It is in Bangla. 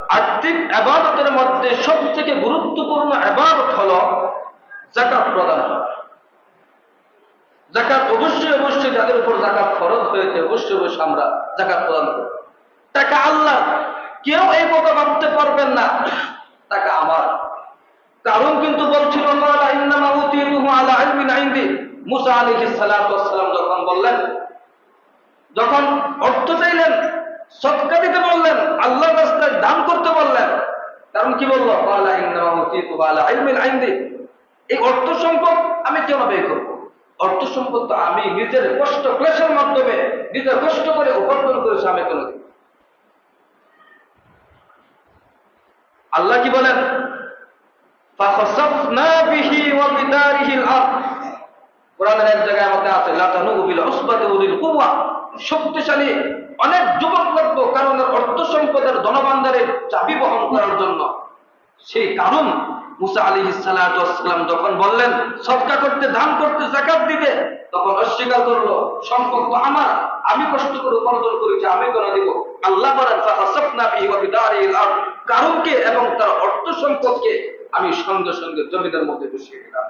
আর্থিক আবাদতের মধ্যে সব থেকে গুরুত্বপূর্ণ আবাদত হল জাকাত প্রদান। জাকাত অবশ্যই অবশ্যই যাদের উপর জাকাত খরচ হয়েছে, অবশ্যই অবশ্যই আমরা জাকাত প্রদান করব টাকা আল্লাহ, কেউ এই কথা ভাবতে পারবেন না। টাকা আমার। কারণ কিন্তু বলছিল "ক্বালা ইন্নামা উতীতুহু আলা ইলমিন ইনদি।" মুসা ওয়াস সালাম যখন বললেন, যখন অর্থ চাইলেন সৎকা দিতে বললেন আল্লাহ রাস্তায় দান করতে বললেন কারণ কি বলল? এই অর্থ সম্পদ আমি কেন ব্যয় করব? অর্থ সম্পদ তো আমি নিজের কষ্ট ক্লেশের মাধ্যমে নিজের কষ্ট করে উপার্জন করেছি আমি কোনো আল্লাহ কি বলেন? কোরআনের এক জায়গায় কুওয়া, শক্তিশালী অনেক যুবক লাগবে কারণ অর্থ সম্পদের ধনভাণ্ডারের চাবি বহন করার জন্য সেই কারণ মুসা আলী সালাম যখন বললেন সৎকা করতে, দান করতে জাকাত দিতে, তখন অস্বীকার করল, সম্পদ তো আমার, আমি কষ্ট করে উপার্জন করেছি, আমি কেন দিব আল্লাহ বলেন কারণকে এবং তার অর্থ সম্পদকে আমি সঙ্গে সঙ্গে জমিনের মধ্যে বসিয়ে দিলাম।